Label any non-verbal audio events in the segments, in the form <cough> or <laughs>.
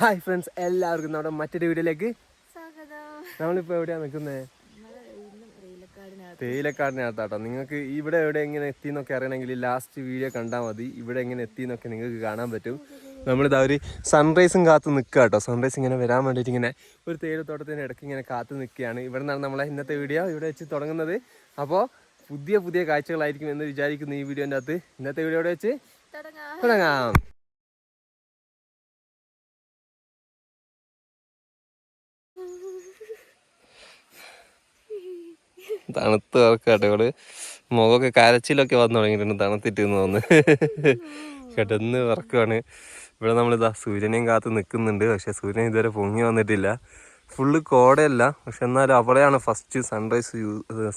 Hi friends എല്ലാവർക്കും നമ്മുടെ മറ്റൊരു വീഡിയോയിലേക്ക് സ്വാഗതം. നമ്മളിപ്പോൾ എവിടെയാണ് നിൽക്കുന്നത് തേയിലക്കാടിനകത്താട്ടോ നിങ്ങൾക്ക് ഇവിടെ എവിടെ എങ്ങനെ എത്തി എന്നൊക്കെ അറിയണമെങ്കിൽ ലാസ്റ്റ് വീഡിയോ കണ്ടാൽ മതി. ഇവിടെ എങ്ങനെ എത്തി എന്നൊക്കെ നിങ്ങൾക്ക് കാണാൻ പറ്റും. നമ്മളിതാ ഒരു സൺറൈസും കാത്ത് നിൽക്കുക കേട്ടോ സൺറൈസ് ഇങ്ങനെ വരാൻ വേണ്ടിയിട്ട് ഇങ്ങനെ ഒരു തേയിലത്തോട്ടത്തിന് ഇടയ്ക്ക് ഇങ്ങനെ കാത്ത് നിൽക്കുകയാണ് ഇവിടെ നിന്നാണ് നമ്മളെ ഇന്നത്തെ വീഡിയോ ഇവിടെ വെച്ച് തുടങ്ങുന്നത്. അപ്പോൾ പുതിയ പുതിയ കാഴ്ചകളായിരിക്കും എന്ന് വിചാരിക്കുന്നു ഈ വീഡിയോന്റെ അകത്ത്. ഇന്നത്തെ വീഡിയോ ഇവിടെ വെച്ച്? തുടങ്ങാം. തണുത്ത് വർക്കാട്ടെ ഇവിടെ മുഖമൊക്കെ കരച്ചിലൊക്കെ വന്നു തുടങ്ങിയിട്ടുണ്ട്. തണുത്തിട്ട് തോന്നുന്നു. കിടന്ന് വിറക്കുവാണ് ഇവിടെ നമ്മളിതാ സൂര്യനെയും കാത്ത് നിൽക്കുന്നുണ്ട്. പക്ഷെ സൂര്യൻ ഇതുവരെ പൊങ്ങി വന്നിട്ടില്ല. ഫുള്ള് കോടയല്ല. പക്ഷെ എന്നാലും അവിടെയാണ് ഫസ്റ്റ് സൺറൈസ്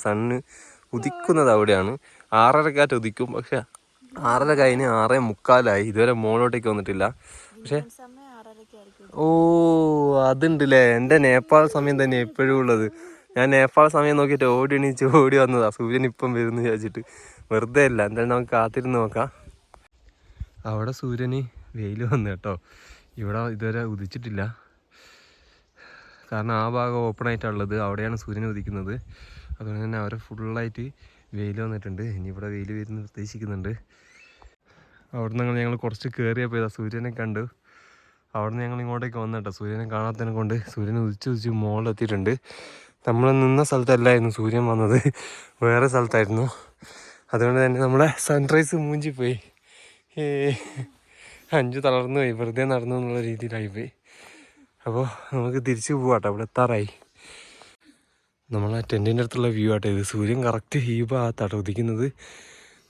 സണ്ണ് ഉദിക്കുന്നത് അവിടെയാണ്. ആറരക്കാറ്റ് ഉദിക്കും. പക്ഷെ ആറര കഴിഞ്ഞ് ആറേ മുക്കാലായി. ഇതുവരെ മോളോട്ടേക്ക് വന്നിട്ടില്ല. പക്ഷെ ഓ അതുണ്ടല്ലേ. എന്റെ നേപ്പാൾ സമയം തന്നെ എപ്പോഴും ഉള്ളത്. ഞാൻ നേപ്പാൾ സമയം നോക്കിയിട്ട് ഓടി എണീച്ച് ഓടി വന്നതാ. സൂര്യൻ ഇപ്പം വരുന്നു വിചാരിച്ചിട്ട്. വെറുതെ അല്ല. എന്തായാലും നമുക്ക് കാത്തിരുന്ന് നോക്കാം. അവിടെ സൂര്യന് വെയിൽ വന്നു കേട്ടോ. ഇവിടെ ഇതുവരെ ഉദിച്ചിട്ടില്ല. കാരണം ആ ഭാഗം ഓപ്പൺ ആയിട്ടുള്ളത് അവിടെയാണ് സൂര്യൻ ഉദിക്കുന്നത്. അതുകൊണ്ട് തന്നെ അവരെ ഫുള്ളായിട്ട് വെയിൽ വന്നിട്ടുണ്ട്. ഇനി ഇവിടെ വെയിൽ വരുന്ന പ്രതീക്ഷിക്കുന്നുണ്ട്. അവിടെ നിന്ന് ഞങ്ങൾ കുറച്ച് കയറിയപ്പോൾ ഇതാ സൂര്യനെ കണ്ടു. അവിടെ നിന്ന് ഞങ്ങൾ ഇങ്ങോട്ടേക്ക് വന്നു കേട്ടോ. സൂര്യനെ കാണാത്തതിനെ കൊണ്ട് സൂര്യൻ ഉദിച്ച് ഉദിച്ച് മുകളിലെത്തിയിട്ടുണ്ട് നമ്മൾ നിന്ന സ്ഥലത്തല്ലായിരുന്നു സൂര്യൻ വന്നത്. വേറെ സ്ഥലത്തായിരുന്നു. അതുകൊണ്ട് തന്നെ നമ്മളെ സൺറൈസ് മൂഞ്ചി പോയി അഞ്ചു തളർന്നു പോയി. വെറുതെ നടന്നു എന്നുള്ള രീതിയിലായിപ്പോയി. അപ്പോൾ നമുക്ക് തിരിച്ചു പോവാട്ടോ. അവിടെ എത്താറായി. നമ്മൾ ആ ടെന്റിന്റെ അടുത്തുള്ള വ്യൂ ആട്ടോ ഇത്. സൂര്യൻ കറക്റ്റ് ഈ ഭാഗത്താട്ടോ ഉദിക്കുന്നത്.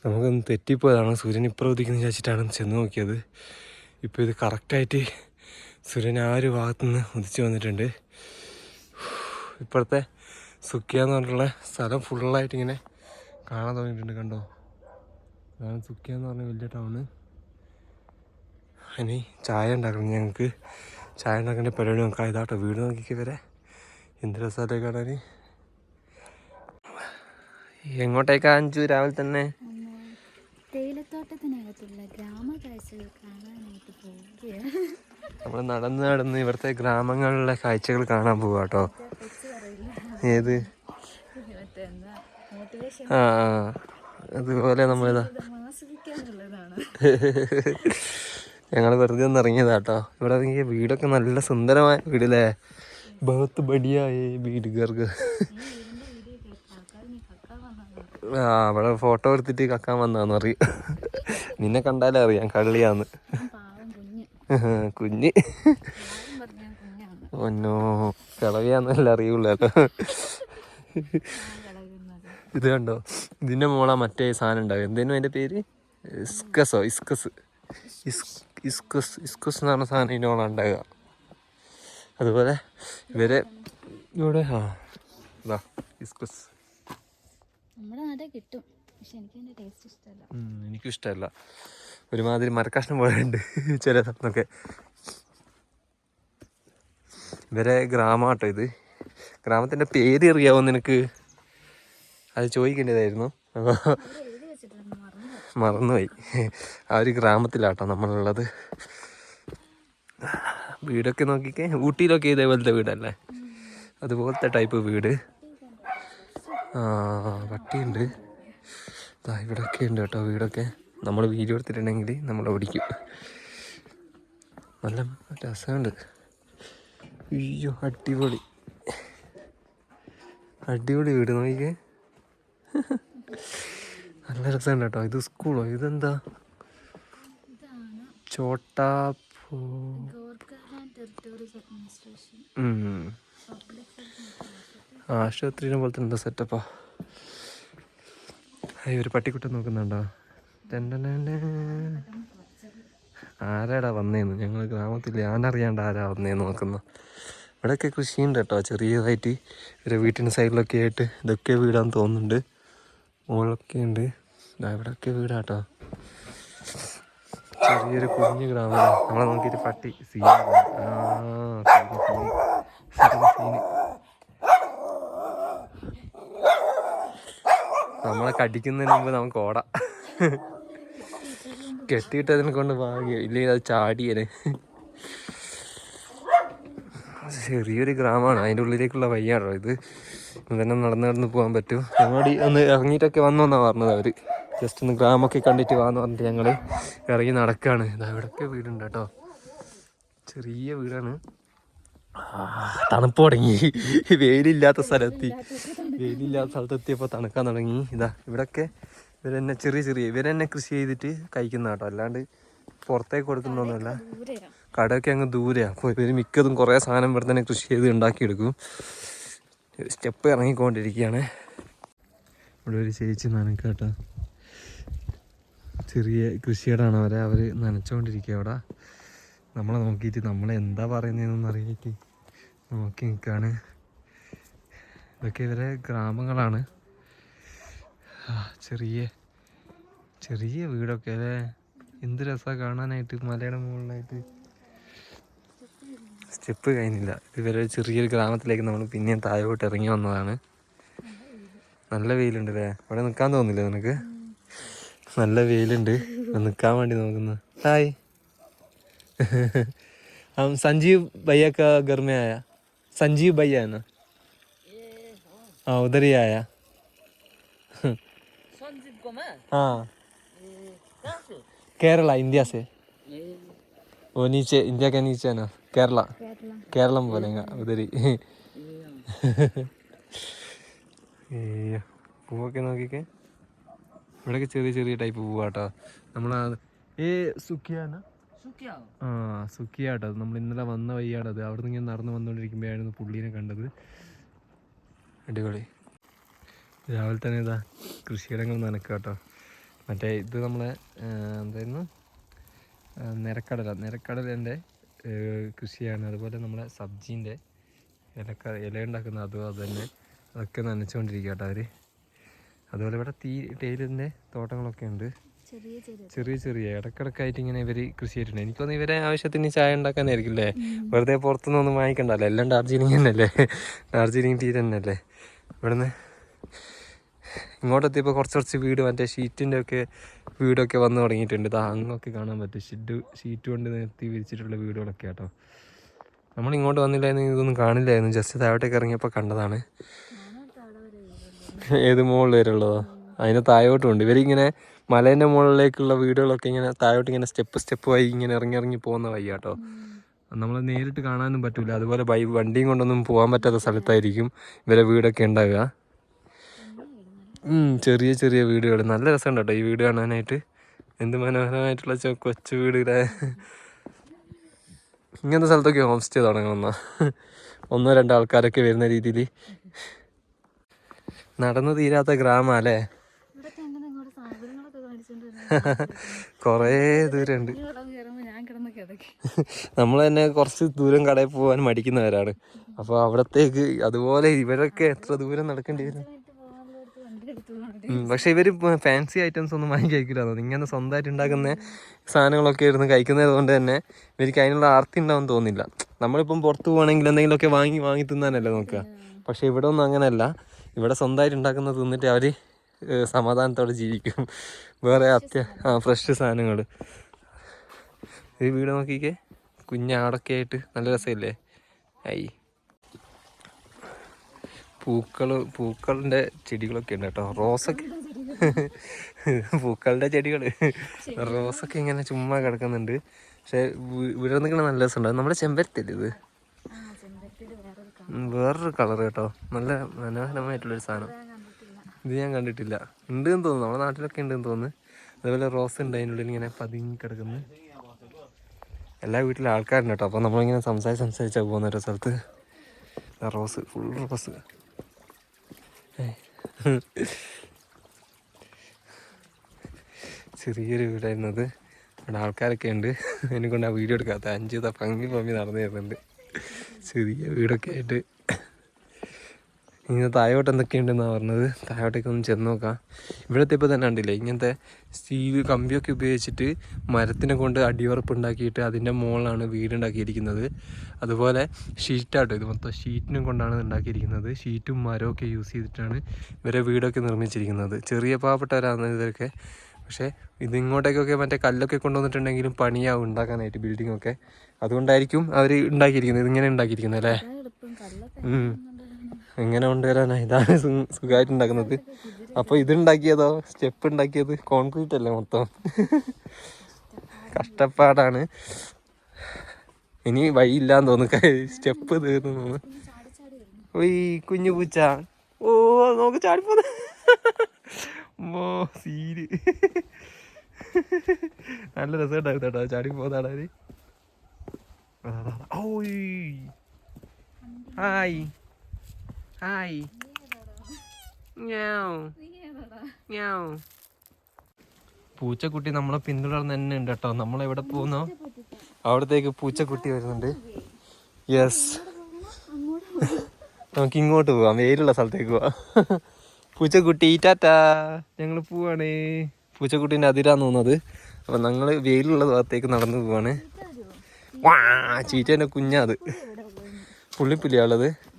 നമുക്കൊന്ന് തെറ്റിപ്പോയതാണ്. സൂര്യൻ ഇപ്പുറം ഉദിക്കുന്ന വിചാരിച്ചിട്ടാണ് ചെന്ന് നോക്കിയത്. ഇപ്പോൾ ഇത് കറക്റ്റായിട്ട് സൂര്യൻ ആ ഒരു ഭാഗത്തുനിന്ന് ഉദിച്ചു വന്നിട്ടുണ്ട്. ഇപ്പോഴത്തെ സുക്കിയ എന്ന് പറഞ്ഞിട്ടുള്ള സ്ഥലം ഫുള്ളായിട്ട് ഇങ്ങനെ കാണാൻ തുടങ്ങിയിട്ടുണ്ട് കണ്ടോ? അതാണ് സുക്കിയ എന്ന് പറഞ്ഞ വലിയ ടൗണ് ഇനി ചായ ഉണ്ടാക്കണം. ഞങ്ങൾക്ക് ചായ ഉണ്ടാക്കേണ്ട പരിപാടി നോക്കാം. ഇതാട്ടോ വീട് നോക്കിക്ക് വരെ എന്ത് രസമായിട്ടേ കാണാൻ. എങ്ങോട്ടേക്കാ അഞ്ചു? രാവിലെ തന്നെ. തേയിലത്തോട്ടത്തിനകത്തുള്ള ഗ്രാമകാഴ്ചകൾ കാണാനായിട്ട് പോവുകയാണ്. നമ്മൾ നടന്ന് നടന്ന് ഇവിടുത്തെ ഗ്രാമങ്ങളിലെ കാഴ്ചകൾ കാണാൻ പോവാ കേട്ടോ കൊച്ചു പറയില്ല ഏത്? ആ. അതുപോലെ നമ്മളിതാ. <laughs> ഞങ്ങൾ വെറുതെ ഒന്ന് ഇറങ്ങിയതാ കേട്ടോ. ഇവിടെ ഇറങ്ങിയ വീടൊക്കെ നല്ല സുന്ദരമായ വീടല്ലേ? ബഹത്ത് ബടിയായി വീടുകാർക്ക് <laughs> ആ അവിടെ ഫോട്ടോ എടുത്തിട്ട് കക്കാൻ വന്നാന്ന് അറിയും <laughs> നിന്നെ കണ്ടാലേ അറിയാം കള്ളിയാന്ന്. കുഞ്ഞ് കുഞ്ഞ് എല്ലാവരും പറഞ്ഞ ഞാൻ കുഞ്ഞാണ് ഒന്നോ കിളവിയാന്നല്ല അറിയുള്ളല്ലോ. ഇത് കണ്ടോ? ഇതിന്റെ മോളാ മറ്റേ സാധനം ഉണ്ടാവും എന്തേനും അതിന്റെ പേര്? ഇസ്കസോ ഇസ്കസ്. ഇസ് ഇസ്കസ് ഇസ്കസ് എന്ന് പറഞ്ഞ സാധനം ഇതിന്റെ മോളാ ഉണ്ടാകുക അതുപോലെ ഇവരെ ഇവിടെ ആ ഇതാ ഇസ്കസ്. നമ്മുടെ നാട്ടിൽ കിട്ടും. പക്ഷെ എനിക്ക് ടേസ്റ്റ് ഇഷ്ടമല്ല. എനിക്കും ഇഷ്ടമല്ല. ഒരുമാതിരി മരക്കഷ്ണം പോലെ ഉണ്ട് ചില സ്ഥലത്തൊക്കെ ഇവരെ ഗ്രാമമാട്ടോ ഇത്. ഗ്രാമത്തിന്റെ പേര് അറിയാവോ നിനക്ക്? അത് ചോദിക്കേണ്ടതായിരുന്നു. അപ്പോൾ മറന്നുപോയി. ആ ഒരു ഗ്രാമത്തിലാട്ടോ നമ്മളുള്ളത്. വീടൊക്കെ നോക്കിക്കേ. ഊട്ടിയിലൊക്കെ ഇതേപോലത്തെ വീടല്ലേ? അതുപോലത്തെ ടൈപ്പ് വീട്. ആ പട്ടിയുണ്ട് ഇതാ ഉണ്ട് കേട്ടോ വീടൊക്കെ. നമ്മൾ വീഡിയോ എടുത്തിട്ടുണ്ടെങ്കിൽ നമ്മൾ ഓടിക്കും. നല്ല രസമുണ്ട്. അയ്യോ അടിപൊളി. അടിപൊളി വീട് നോക്കിക്കേ. നല്ല രസമുണ്ട് കേട്ടോ. ഇത് സ്കൂളോ? ഇതെന്താ? ചോട്ടാ ആശുപത്രിനെ പോലത്തെ എന്താ സെറ്റപ്പാ? അയ്യോ ഒരു പട്ടിക്കുട്ടി നോക്കുന്നുണ്ടോ. ആരാടാ വന്നേന്ന്? ഞങ്ങൾ ഗ്രാമത്തിൽ ഞാനറിയാണ്ട് ആരാ വന്നേന്ന് നോക്കുന്ന. ഇവിടെയൊക്കെ കൃഷിയുണ്ട് കേട്ടോ ചെറിയതായിട്ട് ഒരു വീട്ടിന്റെ സൈഡിലൊക്കെ ആയിട്ട് ഇതൊക്കെ വീടാന്ന് തോന്നുന്നുണ്ട്. മോളൊക്കെ ഉണ്ട്. ഇവിടെയൊക്കെ വീടാട്ടോ. ചെറിയൊരു കുഞ്ഞു ഗ്രാമം. നമ്മളെ നോക്കിയിട്ട് പട്ടി സീന് നമ്മളെ കടിക്കുന്നതിന് മുമ്പ് നമുക്ക് ഓടാം. കെട്ടിയിട്ടതിനെ കൊണ്ട് ഭാഗ്യം. ഇല്ലെങ്കിൽ അത് ചാടിയനെ. ചെറിയൊരു ഗ്രാമമാണ്. അതിന്റെ ഉള്ളിലേക്കുള്ള വഴിയാണോ ഇത്? തന്നെ നടന്ന് നടന്ന് പോകാൻ പറ്റും ഞങ്ങളോട് ഒന്ന് ഇറങ്ങിയിട്ടൊക്കെ വന്നോന്നാണ് പറഞ്ഞത് അവർ ജസ്റ്റ് ഒന്ന് ഗ്രാമമൊക്കെ കണ്ടിട്ട് വാന്ന് പറഞ്ഞിട്ട് ഞങ്ങൾ ഇറങ്ങി നടക്കുകയാണ് ഇത് അവിടെയൊക്കെ വീടുണ്ട് കേട്ടോ. ചെറിയ വീടാണ്. തണുപ്പ് തുടങ്ങി. വെയിലില്ലാത്ത സ്ഥലത്തി. വെയിലില്ലാത്ത സ്ഥലത്തെത്തിയപ്പോൾ തണുക്കാൻ തുടങ്ങി. ഇതാ ഇവിടൊക്കെ തന്നെ ചെറിയ ചെറിയ ഇവരെന്നെ കൃഷി ചെയ്തിട്ട് കഴിക്കുന്ന കേട്ടോ അല്ലാണ്ട് പുറത്തേക്ക് കൊടുക്കുന്നൊന്നുമല്ല കടയൊക്കെ അങ്ങ് ദൂരെയാണ് അപ്പോൾ ഇവർ മിക്കതും കുറേ സാധനം ഇവിടെ തന്നെ കൃഷി ചെയ്ത് ഉണ്ടാക്കിയെടുക്കും. സ്റ്റെപ്പ് ഇറങ്ങിക്കൊണ്ടിരിക്കുകയാണ്. ഇവിടെ ഒരു ചേച്ചി നനക്കാട്ട ചെറിയ കൃഷിയിടാണ് അവരെ അവർ നനച്ചുകൊണ്ടിരിക്കുക അവിടെ. നമ്മളെ നോക്കിയിട്ട് നമ്മളെ എന്താ പറയുന്നതെന്നൊന്നും അറിയിട്ട് നോക്കി നിൽക്കുകയാണ് ഇതൊക്കെ ഇവരെ ഗ്രാമങ്ങളാണ്. ചെറിയ ചെറിയ വീടൊക്കെ അല്ലേ? എന്ത് രസമാണ് കാണാനായിട്ട് മലയുടെ മുകളിലായിട്ട്. സ്റ്റെപ്പ് കഴിഞ്ഞില്ല ഇവരെ ചെറിയൊരു ഗ്രാമത്തിലേക്ക് നമ്മൾ പിന്നെയും താഴോട്ട് ഇറങ്ങി വന്നതാണ് നല്ല വെയിലുണ്ട് അല്ലേ അവിടെ നിൽക്കാൻ തോന്നില്ലേ നിനക്ക് നല്ല വെയിലുണ്ട് നിൽക്കാൻ വേണ്ടി നോക്കുന്നു ഹായ് हम संजीव भैया का घर में आया संजीव भैया है ना हाँ उधर ही आया संजीव कुमार हाँ ए, कहाँ से केरला इंडिया से ए, वो नीचे इंडिया के नीचे है ना केरला കേരള. കേരളം. പോലെ ഉദരി. പൂവൊക്കെ നോക്കിക്കേ. ഇവിടെയൊക്കെ ചെറിയ ചെറിയ ടൈപ്പ് പൂവാട്ടോ. നമ്മളാ ഏ സുഖിയാണ് ആ സുഖിയാട്ടോ. നമ്മൾ ഇന്നലെ വന്ന വയ്യാടത് അവിടെ നിന്ന് ഇങ്ങനെ നടന്നു വന്നുകൊണ്ടിരിക്കുമ്പോഴായിരുന്നു പുള്ളീനെ കണ്ടത്. അടിപൊളി. രാവിലെ തന്നെ ഇതാ കൃഷിയിടങ്ങൾ നനക്കാട്ടോ. മറ്റേ ഇത് നമ്മളെ എന്തായിരുന്നു? നിരക്കടല. നിരക്കടലേന്റെ കൃഷിയാണ്. അതുപോലെ നമ്മളെ സബ്ജീന്റെ ഇലക്ക ഇല ഉണ്ടാക്കുന്ന അതും അതുതന്നെ അതൊക്കെ നനച്ചുകൊണ്ടിരിക്കുക കേട്ടോ അവർ അതുപോലെ ഇവിടെ തീ തേയിലിന്റെ തോട്ടങ്ങളൊക്കെ ഉണ്ട്. ചെറിയ ചെറിയ. ചെറിയ ചെറിയ. ഇടക്കിടക്കായിട്ട് ഇങ്ങനെ ഇവർ കൃഷി ചെയ്തിട്ടുണ്ട്. എനിക്ക് തോന്നുന്നു ഇവരെ ആവശ്യത്തിന് ചായ ഉണ്ടാക്കാനായിരിക്കും അല്ലേ? വെറുതെ പുറത്തുനിന്ന് ഒന്നും വാങ്ങിക്കണ്ടല്ലോ. എല്ലാം ഡാർജിലിംഗ് തന്നെയല്ലേ? ഡാർജിലിംഗ് ടീ തന്നെയല്ലേ? ഇവിടുന്ന് ഇങ്ങോട്ടെത്തിയപ്പോൾ കുറച്ച് കുറച്ച് വീട് മറ്റേ ഷീറ്റിന്റെ ഒക്കെ വീടൊക്കെ വന്ന് തുടങ്ങിയിട്ടുണ്ട്. ഇതാ അങ്ങൊക്കെ കാണാൻ പറ്റും. ഷെഡ് ഷീറ്റ് കൊണ്ട് നിർത്തി വിരിച്ചിട്ടുള്ള വീടുകളൊക്കെ കേട്ടോ നമ്മൾ ഇങ്ങോട്ട് വന്നില്ലായിരുന്നു ഇതൊന്നും കാണില്ലായിരുന്നു. ജസ്റ്റ് താഴോട്ടേക്ക് ഇറങ്ങിയപ്പോൾ കണ്ടതാണ്. ഏത് മുകളിൽ വരെയുള്ളതോ അതിന്റെ താഴോട്ടും ഉണ്ട് ഇവരിങ്ങനെ മലേന്റെ മുകളിലേക്കുള്ള വീടുകളൊക്കെ ഇങ്ങനെ താഴോട്ട് ഇങ്ങനെ സ്റ്റെപ്പ് സ്റ്റെപ്പ് ആയി ഇങ്ങനെ ഇറങ്ങി ഇറങ്ങി പോകുന്ന വയ്യാട്ടോ നമ്മൾ നേരിട്ട് കാണാനും പറ്റില്ല അതുപോലെ വണ്ടിയും കൊണ്ടൊന്നും പോകാൻ പറ്റാത്ത സ്ഥലത്തായിരിക്കും ഇവരെ വീടൊക്കെ ഉണ്ടാവുക. ചെറിയ ചെറിയ വീടുകൾ നല്ല രസമുണ്ട് കേട്ടോ ഈ വീട് കാണാനായിട്ട്. എന്ത് മനോഹരമായിട്ടുള്ള കൊച്ചു വീടുകളെ. ഇങ്ങനത്തെ സ്ഥലത്തൊക്കെ ഹോം സ്റ്റേ തുടങ്ങണം ഒന്നോ രണ്ടോ ആൾക്കാരൊക്കെ വരുന്ന രീതിയിൽ നടന്നു തീരാത്ത ഗ്രാമം അല്ലേ? കൊറേ ദൂരമുണ്ട്. നമ്മൾ തന്നെ കുറച്ച് ദൂരം കടയിൽ പോകാൻ മടിക്കുന്നവരാണ്. അപ്പോൾ അവിടത്തേക്ക് അതുപോലെ ഇവരൊക്കെ എത്ര ദൂരം നടക്കേണ്ടി വരും പോകാനുള്ളടത്ത് വണ്ടി എടുത്തു പോകണ്ടേ ഉം, പക്ഷെ ഇവർ ഫാൻസി ഐറ്റംസ് ഒന്നും വാങ്ങി കഴിക്കില്ല തോന്നുന്നു. ഇങ്ങനെ സ്വന്തമായിട്ട് ഉണ്ടാക്കുന്ന സാധനങ്ങളൊക്കെ ഇരുന്ന് കഴിക്കുന്നത് കൊണ്ട് തന്നെ ഇവർക്ക് അതിനുള്ള ആർത്തി ഉണ്ടാവും തോന്നില്ല നമ്മളിപ്പം പുറത്ത് പോകണമെങ്കിൽ എന്തെങ്കിലുമൊക്കെ വാങ്ങി വാങ്ങി തിന്നാനല്ലേ നോക്കുക. പക്ഷെ ഇവിടെ ഒന്നും അങ്ങനെയല്ല. ഇവിടെ സ്വന്തമായിട്ട് ഉണ്ടാക്കുന്നത് തിന്നിട്ട് അവർ സമാധാനത്തോടെ ജീവിക്കും. വേറെ അത്യ ആ ഫ്രഷ് സാധനങ്ങൾ. ഈ വീട് നോക്കിക്കേ. കുഞ്ഞാടൊക്കെ ആയിട്ട് നല്ല രസമില്ലേ? ഐ. പൂക്കൾ പൂക്കളുടെ ചെടികളൊക്കെ ഉണ്ട് കേട്ടോ. റോസൊക്കെ <laughs> പൂക്കളുടെ ചെടികൾ റോസൊക്കെ ഇങ്ങനെ ചുമ്മാ കിടക്കുന്നുണ്ട്. പക്ഷെ ഇവിടെ നിൽക്കണ നല്ല രസമുണ്ട്. നമ്മുടെ ചെമ്പരത്തില്ലേ ഇത്? വേറൊരു കളർ കേട്ടോ. നല്ല മനോഹരമായിട്ടുള്ളൊരു സാധനം. ഇത് ഞാൻ കണ്ടിട്ടില്ല. ഉണ്ട് എന്ന് തോന്നുന്നു. നമ്മുടെ നാട്ടിലൊക്കെ ഉണ്ടെന്ന് തോന്നുന്നു. അതുപോലെ റോസ് ഉണ്ട് അതിനുള്ളിൽ ഇങ്ങനെ പതുങ്ങി കിടക്കുന്നു. എല്ലാ വീട്ടിലും ആൾക്കാരുണ്ട് കേട്ടോ. അപ്പോൾ നമ്മളിങ്ങനെ സംസാരിച്ച് സംസാരിച്ചാൽ പോകുന്ന ഒരു സ്ഥലത്ത്. റോസ്. Full rose. ചെറിയൊരു വീടായിരുന്നത്. അവിടെ ആൾക്കാരൊക്കെ ഉണ്ട്. എന്നെ കൊണ്ട് ആ വീഡിയോ എടുക്കാത്ത അഞ്ച് ഭംഗി പമ്പി നടന്നു തരുന്നുണ്ട് ചെറിയ വീടൊക്കെ ആയിട്ട് ഇങ്ങനെ താഴോട്ട് എന്തൊക്കെയുണ്ടെന്നാണ് പറഞ്ഞത്? താഴോട്ടേക്ക് ഒന്ന് ചെന്ന് നോക്കാം. ഇവിടുത്തെ ഇപ്പോൾ തന്നെ ഉണ്ടല്ലേ ഇങ്ങനത്തെ സ്റ്റീവ് കമ്പിയൊക്കെ ഉപയോഗിച്ചിട്ട് മരത്തിനെ കൊണ്ട് അടിയുറപ്പ് ഉണ്ടാക്കിയിട്ട് അതിന്റെ മുകളിലാണ് വീടുണ്ടാക്കിയിരിക്കുന്നത്. അതുപോലെ ഷീറ്റാട്ടോ ഇത് മൊത്തം ഷീറ്റിനും കൊണ്ടാണ് ഉണ്ടാക്കിയിരിക്കുന്നത്. ഷീറ്റും മരമൊക്കെ യൂസ് ചെയ്തിട്ടാണ് ഇവരെ വീടൊക്കെ നിർമ്മിച്ചിരിക്കുന്നത്. ചെറിയ പാവപ്പെട്ടവരാണ് ഇവരൊക്കെ. പക്ഷേ ഇതിങ്ങോട്ടേക്കൊക്കെ മറ്റേ കല്ലൊക്കെ കൊണ്ടുവന്നിട്ടുണ്ടെങ്കിലും പണിയാവും ഉണ്ടാക്കാനായിട്ട് ബിൽഡിങ്ങൊക്കെ അതുകൊണ്ടായിരിക്കും അവർ ഉണ്ടാക്കിയിരിക്കുന്നത് ഇതിങ്ങനെ ഉണ്ടാക്കിയിരിക്കുന്നത് അല്ലേ? എങ്ങനെ കൊണ്ടുവരാനാ? ഇതാണ് സുഖമായിട്ട് ഉണ്ടാക്കുന്നത് അപ്പോൾ ഇത് ഉണ്ടാക്കിയതോ സ്റ്റെപ്പ് ഉണ്ടാക്കിയത് കോൺക്രീറ്റ് അല്ലേ മൊത്തം? കഷ്ടപ്പാടാണ്. ഇനി വഴിയില്ലാന്ന് തോന്നുന്നു. സ്റ്റെപ്പ് തീർന്നു ഓയ് കുഞ്ഞു പൂച്ച. ഓ നോക്ക് ചാടിപ്പോ മോ സീര്. നല്ല രസമുണ്ടായിരുന്നു കേട്ടോ. ചാടിപ്പോന്നാണ് ഓയ്. ഹായ്. ഹായ് പൂച്ചക്കുട്ടി നമ്മളെ പിന്തുടർന്ന് തന്നെ ഉണ്ട് കേട്ടോ. നമ്മൾ എവിടെ പോകുന്നോ അവിടത്തേക്ക് പൂച്ചക്കുട്ടി വരുന്നുണ്ട്. യെസ് നമുക്ക് ഇങ്ങോട്ട് പോവാം. വെയിലുള്ള സ്ഥലത്തേക്ക് പോവാം. പൂച്ചക്കുട്ടി ടാറ്റാ. ഞങ്ങൾ പോവാണ്. പൂച്ചക്കുട്ടീന്റെ അതിരാന്ന് തോന്നുന്നത്. അപ്പം ഞങ്ങൾ വെയിലുള്ള ഭാഗത്തേക്ക് നടന്നു പോവാണ്. വാ ചീറ്റേന്റെ കുഞ്ഞാത് പുള്ളിപ്പുലിയാളത്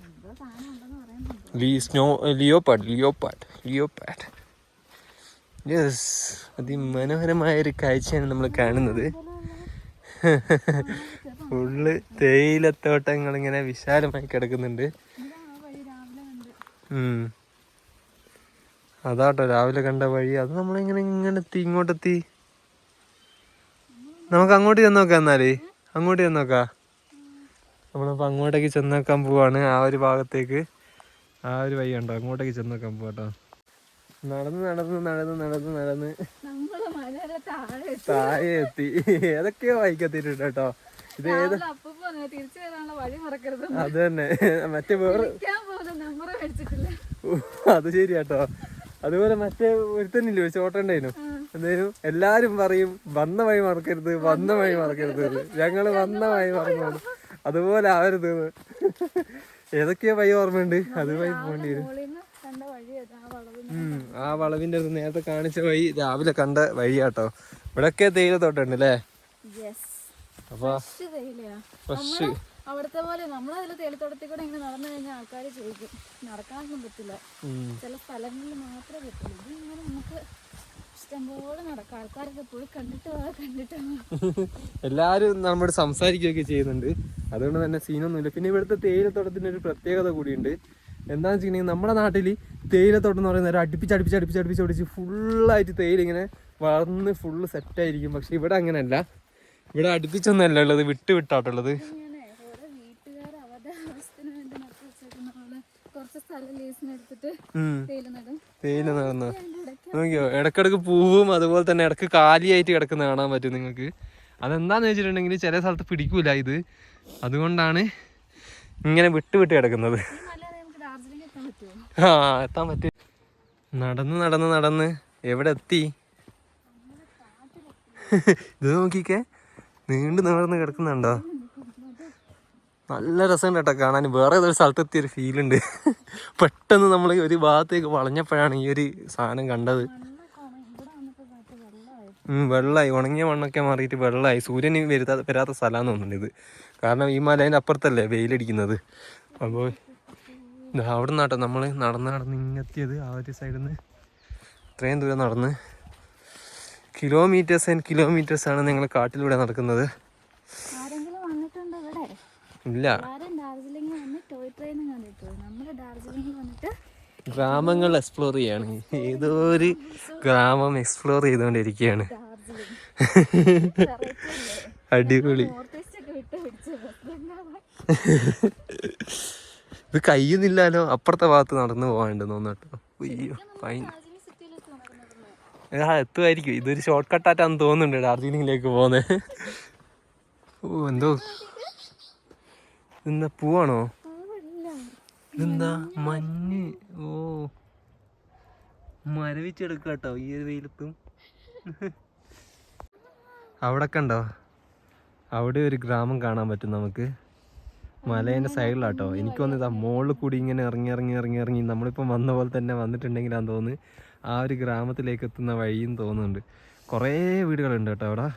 ലീ സ്നോ ലിയോപാഡ് ലിയോപാഡ് യെസ് അതിമനോഹരമായ ഒരു കാഴ്ചയാണ് നമ്മൾ കാണുന്നത്. <laughs> ഫുള്ള് തേയിലത്തോട്ടങ്ങൾ ഇങ്ങനെ വിശാലമായി കിടക്കുന്നുണ്ട്. അതാട്ടോ രാവിലെ കണ്ട വഴി. അത് നമ്മളിങ്ങനെ ഇങ്ങനെ എത്തി ഇങ്ങോട്ടെത്തി. നമുക്ക് അങ്ങോട്ട് ചെന്നോക്കാം എന്നാലേ. അങ്ങോട്ട് ചെന്നോക്കാം നമ്മളിപ്പോൾ അങ്ങോട്ടേക്ക് ചെന്നേക്കാൻ പോവാണ് ആ ഒരു ഭാഗത്തേക്ക്. ആ ഒരു വഴി ഉണ്ടോ അങ്ങോട്ടേക്ക് ചെന്നോക്കാൻ പോട്ടോ നടന്ന് നടന്ന് നടന്ന് നടന്ന് നടന്ന്. താഴെ എത്തി. ഏതൊക്കെയോ വായിക്കത്തിട്ടുണ്ട് കേട്ടോ. ഇത് ഏത്? അത് തന്നെ. മറ്റേ വേറെ അത് ശരിയാട്ടോ അതുപോലെ മറ്റേ ഒരുത്തന്നില്ലേ ഒരു ചോട്ടുണ്ടായിരുന്നു എന്തേലും എല്ലാരും പറയും വന്ന വഴി മറക്കരുത് വന്ന വഴി മറക്കരുത്. ഞങ്ങൾ വന്ന വഴി മറന്നു. അതുപോലെ ആവരുത്. ഏതൊക്കെയോ വഴി ഓർമ്മയുണ്ട്? അത് വഴി പോകേണ്ടി വരും. ആ വളവിന്റെ അടുത്ത് നേരത്തെ കാണിച്ച വഴി രാവിലെ കണ്ട വഴിയാട്ടോ. ഇവിടൊക്കെ തേയില തോട്ടുണ്ട് അല്ലേ? അപ്പൊ ഫ്രഷ് അവിടുത്തെ പോലെ നമ്മളതിൽ തേയിലത്തോട്ടത്തിൽ കൂടെ ഇങ്ങനെ നടന്നു കഴിഞ്ഞാൽ ആൾക്കാർ ചോദിക്കും നടക്കാനൊന്നും പറ്റില്ല. ചില സ്ഥലങ്ങളിൽ മാത്രമേ പറ്റുള്ളൂ ഇത് ഇങ്ങനെ നമുക്ക് എല്ലാരും നമ്മുടെ സംസാരിക്കുകയൊക്കെ ചെയ്യുന്നുണ്ട്. അതുകൊണ്ട് തന്നെ സീനൊന്നുമില്ല. പിന്നെ ഇവിടുത്തെ തേയിലത്തോട്ടത്തിന് ഒരു പ്രത്യേകത കൂടിയുണ്ട്. എന്താണെന്ന് വെച്ചിട്ടുണ്ടെങ്കിൽ നമ്മുടെ നാട്ടിൽ തേയിലത്തോട്ടം എന്ന് പറയുന്നത് അടുപ്പിച്ച് അടുപ്പിച്ച് അടുപ്പിച്ച് അടുപ്പിച്ച് അടിച്ച് ഫുള്ളായിട്ട് തേയില ഇങ്ങനെ വളർന്ന് ഫുള്ള് സെറ്റായിരിക്കും പക്ഷെ ഇവിടെ അങ്ങനെയല്ല. ഇവിടെ അടുപ്പിച്ചൊന്നല്ല ഉള്ളത്. വിട്ട് വിട്ടാട്ടുള്ളത് ഇങ്ങനെ ഓരോ വീട്ടുകാർ അവരുടെ ആവശ്യത്തിന് വേണ്ടി നട്ടു വെച്ചേക്കുന്ന പോലെ കുറച്ച് സ്ഥലം ലീസിന് എടുത്തിട്ട് ഉം. തേയില നടന്ന. നോക്കിയോ? ഇടക്കിടക്ക് പൂവും അതുപോലെ തന്നെ ഇടയ്ക്ക് കാലിയായിട്ട് കിടക്കുന്ന കാണാൻ പറ്റും നിങ്ങൾക്ക്. അതെന്താന്ന് വെച്ചിട്ടുണ്ടെങ്കിൽ ചില സ്ഥലത്ത് പിടിക്കൂല ഇത്. അതുകൊണ്ടാണ് ഇങ്ങനെ വിട്ട് വിട്ട് കിടക്കുന്നത്. ആ എത്താൻ പറ്റും. നടന്ന് നടന്ന് നടന്ന് എവിടെ എത്തി? ഇത് നോക്കിക്കേ. നീണ്ടു നടന്ന് കിടക്കുന്നുണ്ടോ? നല്ല രസമുണ്ട് കേട്ടോ കാണാൻ. വേറെ ഏതൊരു സ്ഥലത്ത് എത്തിയൊരു ഫീൽ ഉണ്ട്. പെട്ടെന്ന് നമ്മൾ ഒരു ഭാഗത്തേക്ക് വളഞ്ഞപ്പോഴാണ് ഈ ഒരു സാധനം കണ്ടത്. വെള്ളമായി ഉണങ്ങിയ മണ്ണൊക്കെ മാറിയിട്ട് വെള്ളമായി സൂര്യൻ വരുത്താ വരാത്ത സ്ഥലമാണ് തോന്നുന്നുണ്ട് ഇത്. കാരണം ഈ മലേന്റെ അപ്പുറത്തല്ലേ വെയിലടിക്കുന്നത്. അപ്പോൾ അവിടെ നിന്നാട്ടോ നമ്മൾ നടന്ന് നടന്ന് ഇങ്ങെത്തിയത് ആ ഒരു സൈഡിൽ നിന്ന് ഇത്രയും ദൂരം നടന്ന് കിലോമീറ്റേഴ്സ് ആൻഡ് കിലോമീറ്റേഴ്സ് ആണ് നിങ്ങൾ കാട്ടിലൂടെ നടക്കുന്നത് ആരെങ്കിലും വന്നിട്ടുണ്ടോ ഇവിടെ ഇല്ല എല്ലാവരും ഡാർജിലിംഗ് വന്ന് ടോയ് ട്രെയിനും കണ്ടിട്ടു നമ്മൾ ഡാർജിലിംഗിൽ വന്നിട്ട് ഗ്രാമങ്ങൾ എക്സ്പ്ലോർ ചെയ്യാണ്. ഏതോ ഒരു ഗ്രാമം എക്സ്പ്ലോർ ചെയ്തുകൊണ്ടിരിക്കുകയാണ്. അടിപൊളി. ഇത് കയ്യുന്നില്ലാലോ അപ്പുറത്തെ ഭാഗത്ത് നടന്നു പോകാണ്ട് തോന്നട്ടോ അയ്യോ ഫൈൻ ആ എത്തുമായിരിക്കും. ഇതൊരു ഷോർട്ട് കട്ടായിട്ടാന്ന് തോന്നുന്നുണ്ട് ഡാർജിലിംഗിലേക്ക് പോകുന്നത്. ഓ എന്തോ ഇതെന്താ പൂവാണോ? ഇതെന്താ? മഞ്ഞ്. ഓ. മരവിച്ചെടുക്കുക കേട്ടോ ഈ ഒരു വെയിലത്തും. അവിടെ കണ്ടോ അവിടെ ഒരു ഗ്രാമം കാണാൻ പറ്റും നമുക്ക്. മലേന്റെ സൈഡിലാട്ടോ. എനിക്ക് തോന്നുന്നു ഇതാ മുകളിൽ കൂടി ഇങ്ങനെ ഇറങ്ങി ഇറങ്ങി ഇറങ്ങി ഇറങ്ങി നമ്മളിപ്പോൾ വന്ന പോലെ തന്നെ വന്നിട്ടുണ്ടെങ്കിലാന്ന് തോന്നുന്നു. ആ ഒരു ഗ്രാമത്തിലേക്ക് എത്തുന്ന വഴിയും തോന്നുന്നുണ്ട്. കുറേ വീടുകളുണ്ട് കേട്ടോ അവിടെ.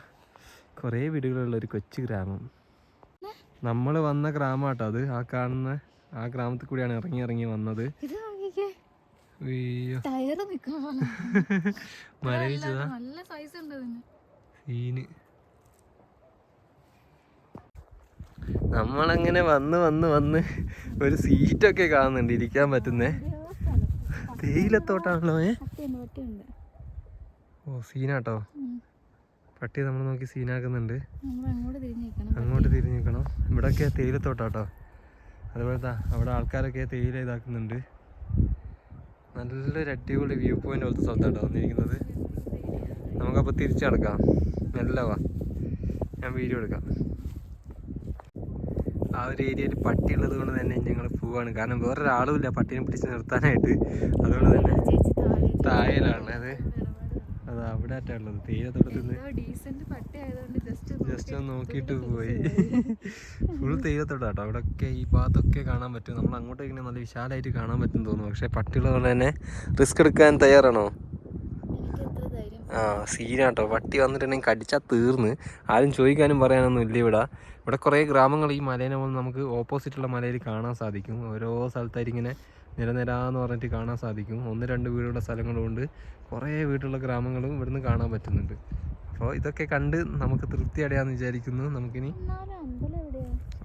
കുറേ വീടുകളുള്ള ഒരു കൊച്ചു ഗ്രാമം. നമ്മൾ വന്ന ഗ്രാമാട്ടോ അത്. ആ കാണുന്ന ആ ഗ്രാമത്തിൽ കൂടിയാണ് ഇറങ്ങി ഇറങ്ങി വന്നത്. <laughs> മരവിച്ചതാ. സീന് നമ്മളങ്ങനെ വന്ന് വന്ന് വന്ന് ഒരു സീറ്റൊക്കെ കാണുന്നുണ്ട് ഇരിക്കാൻ പറ്റുന്നേ. തേയിലത്തോട്ടാണല്ലോ ഏ? ഓ സീനാട്ടോ. പട്ടി നമ്മൾ നോക്കി സീനാക്കുന്നുണ്ട്. അങ്ങോട്ട് തിരിഞ്ഞു നിൽക്കണം ഇവിടെയൊക്കെ തേയിലത്തോട്ടാട്ടോ അതുപോലത്തെ അവിടെ ആൾക്കാരൊക്കെ തേയില ഇതാക്കുന്നുണ്ട്. നല്ലൊരു അടിപൊളി വ്യൂ പോയിന്റ് പോലത്തെ സ്ഥലത്താട്ടോ വന്നിരിക്കുന്നത്. നമുക്കപ്പോൾ തിരിച്ചടക്കാം നടക്കാം. മെല്ലെ വാ. ഞാൻ വീഡിയോ എടുക്കാം. ആ ഒരു ഏരിയയിൽ പട്ടി ഉള്ളത് കൊണ്ട് തന്നെ ഞങ്ങൾ പോവാണ്. കാരണം വേറൊരാളും ഇല്ല പട്ടീനെ പിടിച്ച് നിർത്താനായിട്ട്. അതുകൊണ്ട് തന്നെ തായലാണ് അത്. അത് അവിടെ ആയിട്ടുള്ളത് തേയിലത്തോട്ടത്തിൽ ജസ്റ്റ് ഒന്ന് നോക്കിയിട്ട് പോയി. ഫുൾ തേയിലത്തോട്ടാട്ടോ അവിടെ ഒക്കെ ഈ ഭാഗത്തൊക്കെ കാണാൻ പറ്റും. നമ്മൾ അങ്ങോട്ടേക്ക് നല്ല വിശാലമായിട്ട് കാണാൻ പറ്റും തോന്നുന്നു. പക്ഷേ പോലെ തന്നെ റിസ്ക് എടുക്കാൻ തയ്യാറാണോ? ആ സീനാട്ടോ. പട്ടി വന്നിട്ടുണ്ടെങ്കിൽ കടിച്ചാൽ തീർന്ന്. ആരും ചോദിക്കാനും പറയാനൊന്നും ഇല്ല ഇവിടെ. ഇവിടെ കുറേ ഗ്രാമങ്ങൾ ഈ മലേനെ പോലെ നമുക്ക് ഓപ്പോസിറ്റുള്ള മലയിൽ കാണാൻ സാധിക്കും. ഓരോ സ്ഥലത്തായിട്ട് ഇങ്ങനെ നിരനിരാന്ന് പറഞ്ഞിട്ട് കാണാൻ സാധിക്കും. ഒന്ന് രണ്ട് വീടുള്ള സ്ഥലങ്ങളുമുണ്ട് കുറേ വീടുള്ള ഗ്രാമങ്ങളും ഇവിടുന്ന് കാണാൻ പറ്റുന്നുണ്ട്. അപ്പോൾ ഇതൊക്കെ കണ്ട് നമുക്ക് തൃപ്തി അടയാന്ന് വിചാരിക്കുന്നു. നമുക്കിനി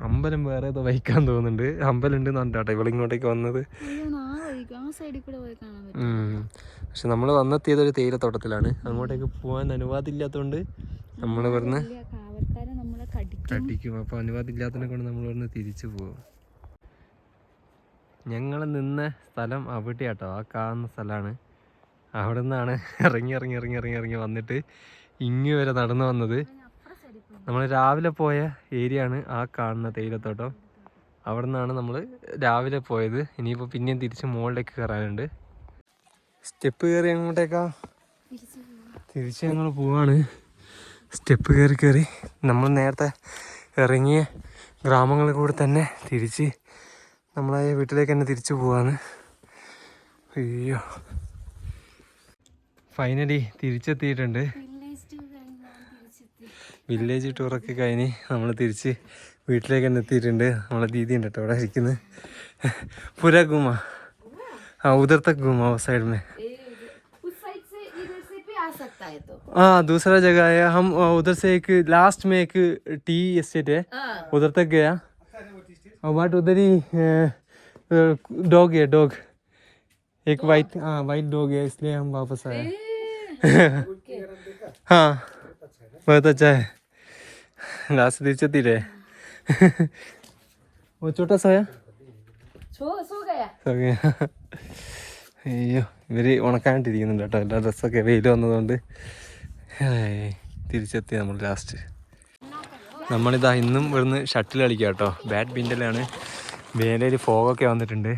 അമ്പലം വേറെ ഏതോ വഹിക്കാൻ തോന്നുന്നുണ്ട്. അമ്പലം ഉണ്ട് എന്നിട്ടാട്ടോ ഇവളിങ്ങോട്ടേക്ക് വന്നത്. പക്ഷെ നമ്മൾ വന്നെത്തിയത് ഒരു തേയിലത്തോട്ടത്തിലാണ്. അങ്ങോട്ടേക്ക് പോകാൻ അനുവാദമില്ലാത്തതുകൊണ്ട് നമ്മൾ ഇവിടുന്ന് കടിക്കും. അപ്പോൾ അനുവാദമില്ലാത്തതിനെ കൊണ്ട് നമ്മൾ ഇവിടുന്ന് തിരിച്ചു പോകും ഞങ്ങൾ നിന്ന സ്ഥലം അവിടെയാട്ടോ. ആ കാണുന്ന സ്ഥലമാണ്. അവിടെ നിന്നാണ് ഇറങ്ങി ഇറങ്ങി ഇറങ്ങി ഇറങ്ങി ഇറങ്ങി വന്നിട്ട് ഇങ്ങ് വരെ നടന്നു വന്നത്. നമ്മൾ രാവിലെ പോയ ഏരിയ ആണ് ആ കാണുന്ന തേയിലത്തോട്ടം. അവിടെ നിന്നാണ് നമ്മൾ രാവിലെ പോയത്. ഇനിയിപ്പോൾ പിന്നെയും തിരിച്ച് മുകളിലേക്ക് കയറാനുണ്ട്. സ്റ്റെപ്പ് കയറി അങ്ങോട്ടേക്കാ തിരിച്ചു ഞങ്ങൾ പോവാണ്. സ്റ്റെപ്പ് കയറി കയറി നമ്മൾ നേരത്തെ ഇറങ്ങിയ ഗ്രാമങ്ങളിൽ കൂടെ തന്നെ തിരിച്ച് നമ്മളായ വീട്ടിലേക്ക് തന്നെ തിരിച്ചു പോവാണ്. അയ്യോ. ഫൈനലി തിരിച്ചെത്തിയിട്ടുണ്ട്. വില്ലേജ് ടൂറൊക്കെ കഴിഞ്ഞ് നമ്മൾ തിരിച്ച് വീട്ടിലേക്ക് തന്നെ എത്തിയിട്ടുണ്ട്. നമ്മളെ ദീദി ഉണ്ട് കേട്ടോ അവിടെ ഇരിക്കുന്നത് പുര हाँ उधर तक घुमाओ साइड में। हाँ दूसरा जगह है। हम उधर से एक लास्ट में एक टी स्टेट है। उधर तक गया। बट उधर ही डॉग है डॉग एक वाइट हाँ वाइट डॉग है इसलिए हम वापस आए। <laughs> हाँ बहुत अच्छा है। लास्ट दिलचस्प रहे। <laughs> वो छोटा सा है। അയ്യോ ഇവർ ഉണക്കാണ്ടിരിക്കുന്നുണ്ട് കേട്ടോ. എല്ലാ ഡ്രസ്സൊക്കെ വെയിൽ വന്നതുകൊണ്ട്. തിരിച്ചെത്തി നമ്മൾ ലാസ്റ്റ് നമ്മളിതാ ഇന്നും ഇവിടുന്ന് ഷട്ടിൽ കളിക്കുക കേട്ടോ. ബാഡ്മിന്റലാണ് വേലയിൽ ഫോഗൊക്കെ വന്നിട്ടുണ്ട്.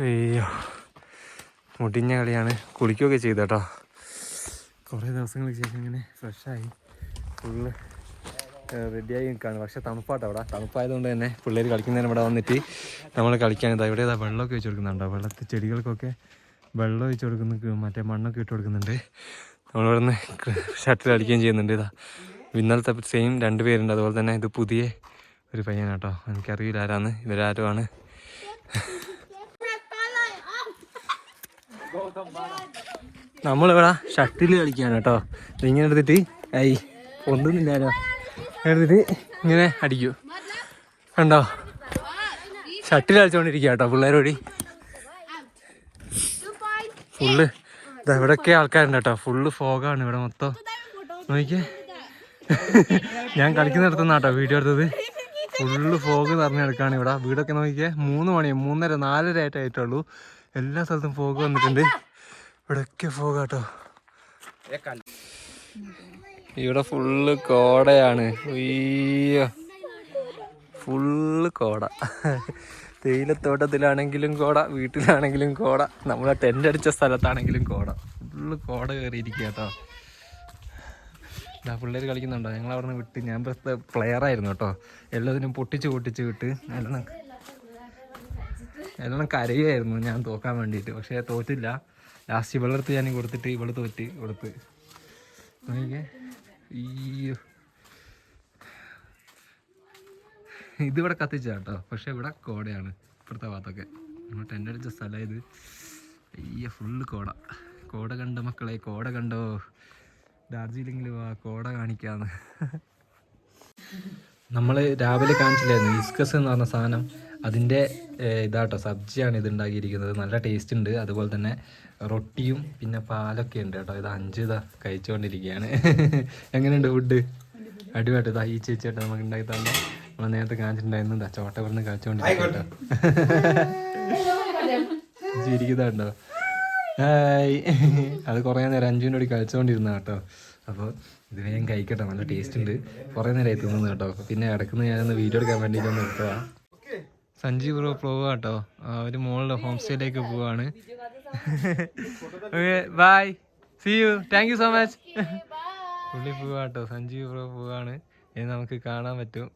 അയ്യോ മുടിഞ്ഞ കളിയാണ്. കുളിക്കുകയൊക്കെ ചെയ്തു കേട്ടോ. കുറേ ദിവസങ്ങൾക്ക് ശേഷം ഇങ്ങനെ ഫ്രഷായി ഫുള്ള് റെഡിയായി നിൽക്കുകയാണ് പക്ഷേ തണുപ്പാട്ടോ അവിടെ. തണുപ്പായതുകൊണ്ട് തന്നെ പിള്ളേർ കളിക്കുന്നതിന് ഇവിടെ വന്നിട്ട് നമ്മൾ കളിക്കാൻ ഇതാ ഇവിടെ ഇതാ വെള്ളമൊക്കെ വെച്ച് കൊടുക്കുന്നുണ്ടോ. വെള്ളത്തിൽ ചെടികൾക്കൊക്കെ വെള്ളം ഒഴിച്ച് കൊടുക്കുന്ന മറ്റേ മണ്ണൊക്കെ ഇട്ട് കൊടുക്കുന്നുണ്ട്. നമ്മളിവിടെ നിന്ന് ഷട്ടിൽ കളിക്കുകയും ചെയ്യുന്നുണ്ട് ഇതാ. ഇന്നലത്തെ സെയിം രണ്ട് പേരുണ്ട്. അതുപോലെ തന്നെ ഇത് പുതിയ ഒരു പയ്യനാട്ടോ. എനിക്കറിയില്ല ആരാന്ന്. ഇവരാരുമാണ് നമ്മളിവിടെ ഷട്ടിൽ കളിക്കുകയാണ് കേട്ടോ. ഇങ്ങനെ എടുത്തിട്ട് ഐ ഒന്നുമില്ലാലോ എടുത്തിട്ട് ഇങ്ങനെ അടിക്കൂ. കണ്ടോ? ഷട്ടിൽ കളിച്ചോണ്ടിരിക്കുക കേട്ടോ പിള്ളേരോടി ഫുള്ള് ഇവിടെയൊക്കെ ആൾക്കാരുണ്ട് കേട്ടോ ഫുള്ള് ഫോഗാണ് ഇവിടെ മൊത്തം. നോക്കിയേ. ഞാൻ കളിക്കുന്നിടത്തുനിന്ന് കേട്ടോ വീഡിയോ എടുത്തത്. ഫുള്ള് ഫോഗ് നിറഞ്ഞു കിടക്കാണ് ഇവിടെ. വീടൊക്കെ നോക്കിയേ. മൂന്ന് മണി മൂന്നര നാലര ആയിട്ട് ആയിട്ടുള്ളൂ. എല്ലാ സ്ഥലത്തും ഫോഗ് വന്നിട്ടുണ്ട്. ഇവിടെയൊക്കെ ഫോഗാട്ടോ ഇവിടെ ഫുള്ള് കോടയാണ്. ഉയ്യോ ഫുള്ള് കോട. തേയിലത്തോട്ടത്തിലാണെങ്കിലും കോട വീട്ടിലാണെങ്കിലും കോട നമ്മളെ ടെന്റ് അടിച്ച സ്ഥലത്താണെങ്കിലും കോട. ഫുള്ള് കോട കയറിയിരിക്കുക കേട്ടോ. പിള്ളേർ കളിക്കുന്നുണ്ടോ? ഞങ്ങൾ അവിടെ നിന്ന് വിട്ട് ഞാൻ പ്ലെയർ ആയിരുന്നു കേട്ടോ. എല്ലാത്തിനും പൊട്ടിച്ച് പൊട്ടിച്ച് വിട്ട് എല്ലാം എല്ലാം കരയുമായിരുന്നു ഞാൻ തോക്കാൻ വേണ്ടിയിട്ട്. പക്ഷേ തോറ്റില്ല. ലാസ്റ്റ് ഇവളെടുത്ത് ഞാൻ കൊടുത്തിട്ട് ഇവൾ തോറ്റ് കൊടുത്ത്. നോക്കിക്കേ. ഇതിവിടെ കത്തിച്ച കേട്ടോ. പക്ഷെ ഇവിടെ കോടയാണ്. ഇപ്പുറത്തെ ഭാഗത്തൊക്കെ. നമ്മൾ ടെന്റ് അടിച്ച സ്ഥലം ഇത്. അയ്യ ഫുള്ള് കോട. കോട കണ്ട മക്കളെ? കോട കണ്ടോ? ഡാർജിലിംഗിൽ വാ കോട കാണിക്കാന്ന്. നമ്മൾ രാവിലെ കാണിച്ചില്ലായിരുന്നു. ഇസ്കസ് എന്ന് പറഞ്ഞ സാധനം. അതിന്റെ ഇതാട്ടോ സബ്ജിയാണ് ഇത് ഉണ്ടാക്കിയിരിക്കുന്നത് നല്ല ടേസ്റ്റ് ഉണ്ട്. അതുപോലെ തന്നെ റൊട്ടിയും പിന്നെ പാലൊക്കെ ഉണ്ട് കേട്ടോ. ഇത് അഞ്ച് ഇതാ കഴിച്ചുകൊണ്ടിരിക്കുകയാണ്. <laughs> എങ്ങനെയുണ്ട് ഫുഡ് അടിപൊളി. ഇതാ ഈ ചേച്ചിയായിട്ട് നമുക്ക് ഉണ്ടാക്കി തന്നെ. നമ്മൾ നേരത്തെ കാണിച്ചിട്ടുണ്ടായിരുന്നു. ഇതാ ചോട്ട പറഞ്ഞ് കഴിച്ചുകൊണ്ടിരിക്കട്ടോ ചിരിക്കുന്നുണ്ടോ? ഹായ്. അത് കുറേ നേരം അഞ്ചു മിനിറ്റ് കഴിച്ചുകൊണ്ടിരുന്ന കേട്ടോ. അപ്പോൾ ഇത് വേഗം കഴിക്കട്ടെ. നല്ല ടേസ്റ്റ് ഉണ്ട്. കുറേ നേരമായി തിന്നുന്നു കേട്ടോ. പിന്നെ ഇടയ്ക്കുന്ന ഞാനൊന്ന് വീഡിയോ എടുക്കാൻ വേണ്ടിയിട്ടൊന്ന് എടുത്തതാണ് എടുത്തതാ സഞ്ജീവ് ബ്രോ പോവുക കേട്ടോ ഒരു മോളുടെ ഹോം സ്റ്റേയിലേക്ക് പോവാണ്. Bye see you thank you so much പുള്ളി പോവുക കേട്ടോ സഞ്ജീവ് ബ്രോ പോവാണ്. ഇനി നമുക്ക് കാണാൻ പറ്റും.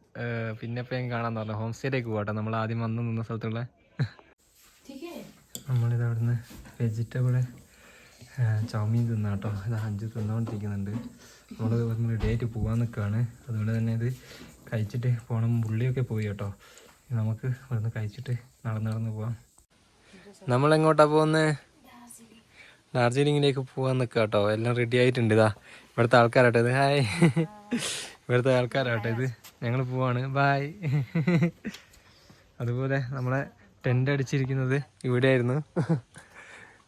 പിന്നെ ഇപ്പം കാണാൻ പറഞ്ഞു ഹോം സ്റ്റേയിലേക്ക് പോവാട്ടോ. നമ്മൾ ആദ്യം വന്ന് നിന്ന സ്ഥലത്തുള്ള. <laughs> നമ്മളിത് അവിടുന്ന് വെജിറ്റബിൾ ചൗമീൻ തിന്നാ കേട്ടോ ഇത് അഞ്ച് തിന്നുകൊണ്ടിരിക്കുന്നുണ്ട് നമ്മൾ ഡേറ്റ് പോകാൻ നിൽക്കുകയാണ് അതുകൊണ്ട് തന്നെ ഇത് കഴിച്ചിട്ട് പോകണം പുള്ളിയൊക്കെ പോയി കേട്ടോ. നമുക്ക് ഇവിടുന്ന് കഴിച്ചിട്ട് നടന്ന് നടന്ന് പോവാം. എങ്ങോട്ടാ പോകുന്നത് ഡാർജിലിങ്ങിലേക്ക് പോകാൻ നിൽക്കുക കേട്ടോ എല്ലാം റെഡി ആയിട്ടുണ്ട് ഇതാ. ഇവിടുത്തെ ആൾക്കാരാട്ടോ ഇത്. ഹായ് ഇവിടുത്തെ ആൾക്കാരാട്ടോ ഇത്. ഞങ്ങൾ പോവാണ്. ബായ് അതുപോലെ നമ്മളെ ടെന്റ് അടിച്ചിരിക്കുന്നത് ഇവിടെയായിരുന്നു.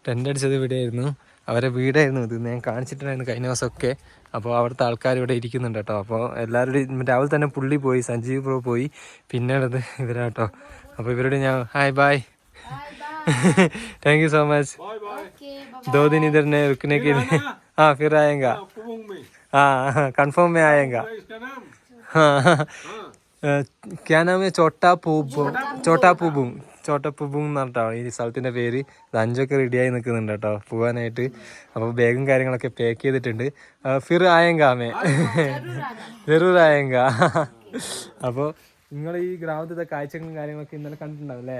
ടെന്റ് അടിച്ചത് ഇവിടെയായിരുന്നു. അവരെ വീടായിരുന്നു ഇത്. ഞാൻ കാണിച്ചിട്ടുണ്ടായിരുന്നു കഴിഞ്ഞ ദിവസമൊക്കെ. അപ്പോൾ അവിടുത്തെ ആൾക്കാർ ഇവിടെ ഇരിക്കുന്നുണ്ട് കേട്ടോ അപ്പോൾ എല്ലാവരുടെയും രാവിലെ തന്നെ പുള്ളി പോയി സഞ്ജീവ് ബ്രോ പോയി പിന്നീടത് ഇവരാട്ടോ അപ്പോൾ ഇവരോട് ഞാൻ hi bye thank you so much दो दिन इधर नहीं रुकने के लिए हाँ फिर आएगा हाँ कंफर्म में आएगा हाँ अ, क्या नाम है ചോട്ടാ പൂബും ചോട്ടാ പൂബും ചോട്ടാ പൂബും എന്ന് പറഞ്ഞിട്ടോ. ഈ സ്ഥലത്തിന്റെ പേര് അഞ്ചൊക്കെ റെഡിയായി നിൽക്കുന്നുണ്ട് കേട്ടോ. പോകാനായിട്ട് അപ്പോൾ ബാഗും കാര്യങ്ങളൊക്കെ പാക്ക് ചെയ്തിട്ടുണ്ട്. ഫിർ ആയങ്കാമേ. ജറൂർ ആയങ്ക. അപ്പോൾ നിങ്ങൾ ഈ ഗ്രാമത്തിലെ കാഴ്ചകളും കാര്യങ്ങളൊക്കെ ഇന്നലെ കണ്ടിട്ടുണ്ടാവും അല്ലേ?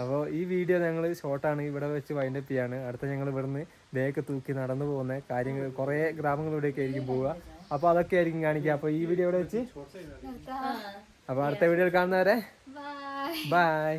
അപ്പോൾ ഈ വീഡിയോ ഞങ്ങൾ ഷോർട്ടാണ് ഇവിടെ വെച്ച് വൈൻഡ് അപ്പ് ചെയ്യാണ്. അടുത്ത ഞങ്ങൾ ഇവിടുന്ന് ബാഗ് തൂക്കി നടന്നു പോകുന്ന കാര്യങ്ങൾ കുറേ ഗ്രാമങ്ങളിലൂടെയൊക്കെ ആയിരിക്കും പോവുക. അപ്പോൾ അതൊക്കെ ആയിരിക്കും കാണിക്കുക. അപ്പോൾ ഈ വീഡിയോ ഇവിടെ വെച്ച് അപ്പോൾ അടുത്ത വീഡിയോയിൽ കാണുന്നവരെ ബൈ